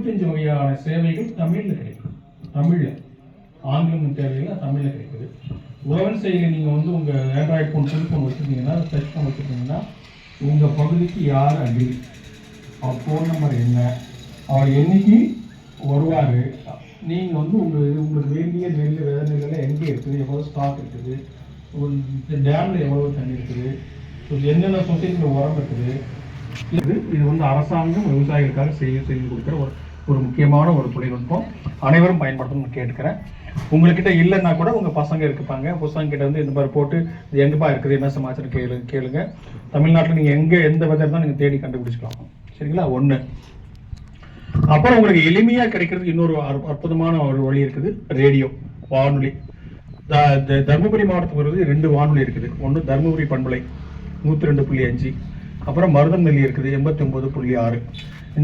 இருபத்தஞ்சு வகையான சேவைகள் தமிழில் கிடைக்கும். தமிழில். ஆங்கிலம் தேவையில்லை தமிழில் கிடைக்குது. உழவன் செயலி நீங்கள் வந்து உங்கள் ஆண்ட்ராய்ட் ஃபோன் செல்ஃபோன் வச்சுருந்தீங்கன்னா டச் ஃபோன் வச்சுருந்தீங்கன்னா உங்கள் பகுதிக்கு யார் அடி? அவர் ஃபோன் நம்பர் என்ன? அவர் என்னைக்கு வருவார்? நீங்கள் வந்து உங்கள் உங்களுக்கு வேண்டிய நெல் விதை நெல்லாம் எங்கே இருக்குது? எவ்வளோ ஸ்டாக் இருக்குது? டேமில் எவ்வளோ தண்ணி இருக்குது? என்னென்ன சொசைட்டியில் உரம் இருக்குது? இது இது வந்து அரசாங்கம் விவசாயிகளுக்காக செய்ய செய்து கொடுக்குற ஒரு ஒரு முக்கியமான ஒரு தொழில்நுட்பம். அனைவரும் பயன்படுத்தணும்னு கேட்டுக்கிறேன். உங்கள்கிட்ட இல்லைன்னா கூட உங்கள் பசங்க இருப்பாங்க. பசங்க கிட்ட வந்து இந்த மாதிரி போட்டு இது எங்கேப்பா இருக்குது என்ன சமாச்சாரம் கேளு கேளுங்க. தமிழ்நாட்டில் நீங்கள் எங்கே எந்த வெதர் இருந்தாலும் நீங்கள் தேடி கண்டுபிடிச்சிக்கலாம். சரிங்களா? ஒன்று அப்புறம் உங்களுக்கு எளிமையாக கிடைக்கிறதுக்கு இன்னொரு அற்புதமான ஒரு வழி இருக்குது. ரேடியோ வானொலி. தருமபுரி மாவட்டத்துக்கு வருது ரெண்டு வானொலி இருக்குது. ஒன்று தருமபுரி பண்பலை நூற்றி ரெண்டு புள்ளி அஞ்சு. அப்புறம் மருதம் நெல்லி இருக்குது எண்பத்தி ஒன்பது புள்ளி ஆறு.